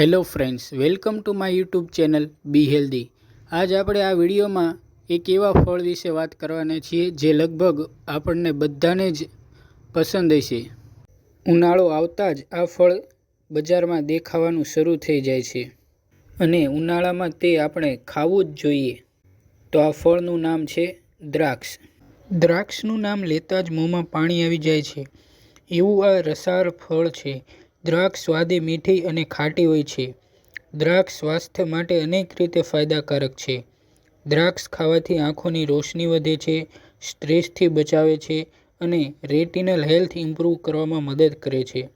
Hello friends, welcome to my YouTube channel be healthy. આજ આપણે આ વિડીયોમાં એક એવા ફળ વિશે વાત કરવાના છીએ જે લગભગ આપણને બધાને જ પસંદ હશે. ઉનાળો આવતા જ આ ફળ બજારમાં દેખાવાનું શરૂ થઈ જાય છે અને ઉનાળામાં તે આપણે ખાવું જ જોઈએ. તો આ ફળનું નામ છે દ્રાક્ષ. દ્રાક્ષનું નામ લેતા જ મોંમાં પાણી આવી જાય છે. એવું આ રસાળ ફળ છે. દ્રાક્ષ સ્વાદે મીઠી અને ખાટી હોય છે. દ્રાક્ષ સ્વાસ્થ્ય માટે અનેક રીતે ફાયદાકારક છે. દ્રાક્ષ ખાવાથી આંખોની રોશની વધે છે, સ્ટ્રેસથી બચાવે છે અને રેટિનલ હેલ્થ ઇમ્પ્રૂવ કરવામાં મદદ કરે છે.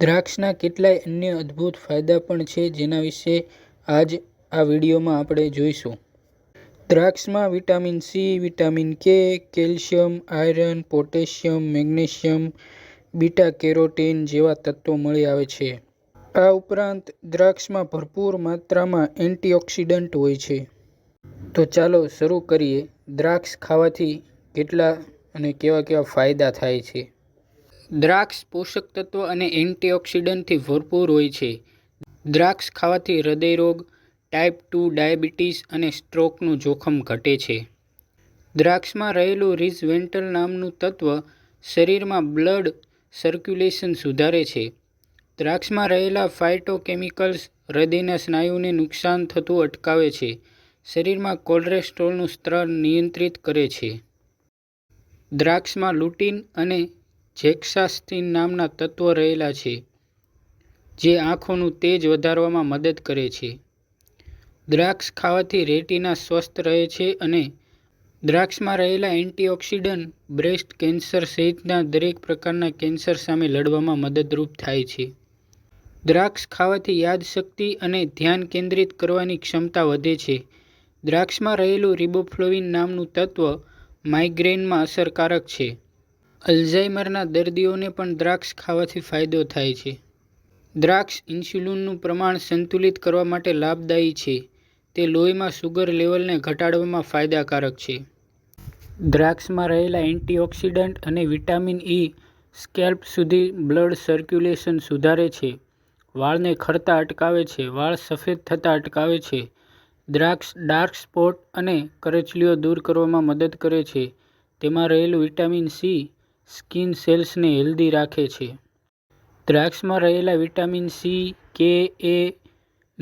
દ્રાક્ષના કેટલાય અન્ય અદ્ભુત ફાયદા પણ છે જેના વિશે આજ આ વિડીયોમાં આપણે જોઈશું. દ્રાક્ષમાં vitamin C, vitamin K, calcium, iron, potassium, magnesium beta carotene જેવા તત્વો મળી આવે છે. આ ઉપરાંત દ્રાક્ષમાં ભરપૂર માત્રામાં એન્ટીઓક્સિડન્ટ હોય છે. તો ચાલો શરૂ કરીએ. દ્રાક્ષ ખાવાથી કેટલા અને કેવા કેવા ફાયદા થાય છે? દ્રાક્ષ પોષક તત્વ અને એન્ટીઓક્સિડન્ટથી ભરપૂર હોય છે. દ્રાક્ષ ખાવાથી હૃદયરોગ ટાઈપ ટુ ડાયાબિટીસ અને સ્ટ્રોકનું જોખમ ઘટે છે. દ્રાક્ષમાં રહેલું રિઝવેન્ટલ નામનું તત્વ શરીરમાં બ્લડ સર્ક્યુલેશન સુધારે છે. દ્રાક્ષમાં રહેલા ફાઇટોકેમિકલ્સ હૃદયના સ્નાયુને નુકસાન થતું અટકાવે છે. શરીરમાં કોલેસ્ટ્રોલનું સ્તર નિયંત્રિત કરે છે. દ્રાક્ષમાં લુટીન અને ઝેક્સાસ્થિન નામના તત્વો રહેલા છે, જે આંખોનું તેજ વધારવામાં મદદ કરે છે. દ્રાક્ષ ખાવાથી રેટિના સ્વસ્થ રહે છે અને દ્રાક્ષમાં રહેલા એન્ટીઓક્સિડન્ટ બ્રેસ્ટ કેન્સર સહિતના દરેક પ્રકારના કેન્સર સામે લડવામાં મદદરૂપ થાય છે. દ્રાક્ષ ખાવાથી યાદશક્તિ અને ધ્યાન કેન્દ્રિત કરવાની ક્ષમતા વધે છે. દ્રાક્ષમાં રહેલું રિબોફ્લોવિન નામનું તત્વ માઇગ્રેનમાં અસરકારક છે. અલ્ઝાઇમરના દર્દીઓને પણ દ્રાક્ષ ખાવાથી ફાયદો થાય છે. દ્રાક્ષ ઇન્સ્યુલિનનું પ્રમાણ સંતુલિત કરવા માટે લાભદાયી છે. તે લોહીમાં સુગર લેવલને ઘટાડવામાં ફાયદાકારક છે. દ્રાક્ષમાં રહેલા એન્ટીઓક્સિડન્ટ અને વિટામિન ઈ સ્કેલ્પ સુધી બ્લડ સર્ક્યુલેશન સુધારે છે. વાળને ખરતા અટકાવે છે. વાળ સફેદ થતા અટકાવે છે. દ્રાક્ષ ડાર્ક સ્પોટ અને કરચલીઓ દૂર કરવામાં મદદ કરે છે. તેમાં રહેલું વિટામિન સી સ્કિન સેલ્સને હેલ્ધી રાખે છે. દ્રાક્ષમાં રહેલા વિટામિન સી કે એ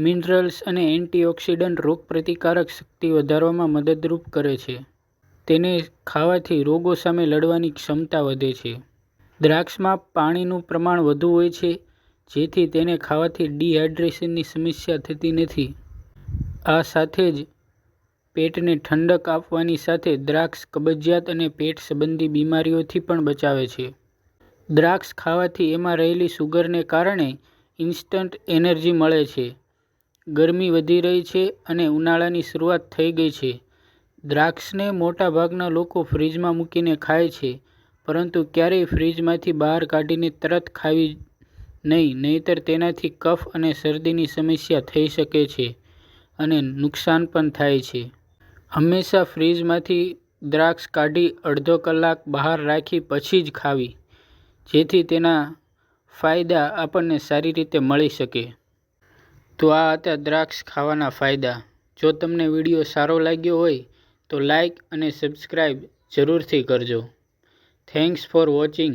મિનરલ્સ અને એન્ટીઓક્સિડન્ટ રોગપ્રતિકારક શક્તિ વધારવામાં મદદરૂપ કરે છે. તેને ખાવાથી રોગો સામે લડવાની ક્ષમતા વધે છે. દ્રાક્ષમાં પાણીનું પ્રમાણ વધુ હોય છે, જેથી તેને ખાવાથી ડિહાઇડ્રેશનની સમસ્યા થતી નથી. આ સાથે જ પેટને ઠંડક આપવાની સાથે દ્રાક્ષ કબજિયાત અને પેટ સંબંધી બીમારીઓથી પણ બચાવે છે. દ્રાક્ષ ખાવાથી એમાં રહેલી સુગરને કારણે ઇન્સ્ટન્ટ એનર્જી મળે છે. ગરમી વધી રહી છે અને ઉનાળાની શરૂઆત થઈ ગઈ છે. દ્રાક્ષને મોટાભાગના લોકો ફ્રીજમાં મૂકીને ખાય છે, પરંતુ ક્યારેય ફ્રીજમાંથી બહાર કાઢીને તરત ખાવી નહીં, નહીંતર તેનાથી કફ અને શરદીની સમસ્યા થઈ શકે છે અને નુકસાન પણ થાય છે. હંમેશા ફ્રીજમાંથી દ્રાક્ષ કાઢી અડધો કલાક બહાર રાખી પછી જ ખાવી, જેથી તેના ફાયદા આપણને સારી રીતે મળી શકે. તો આ હતા દ્રાક્ષ ખાવાના ફાયદા. જો તમને વીડિયો સારો લાગ્યો હોય, તો લાઈક અને સબસ્ક્રાઈબ જરૂરથી કરજો. Thanks for watching.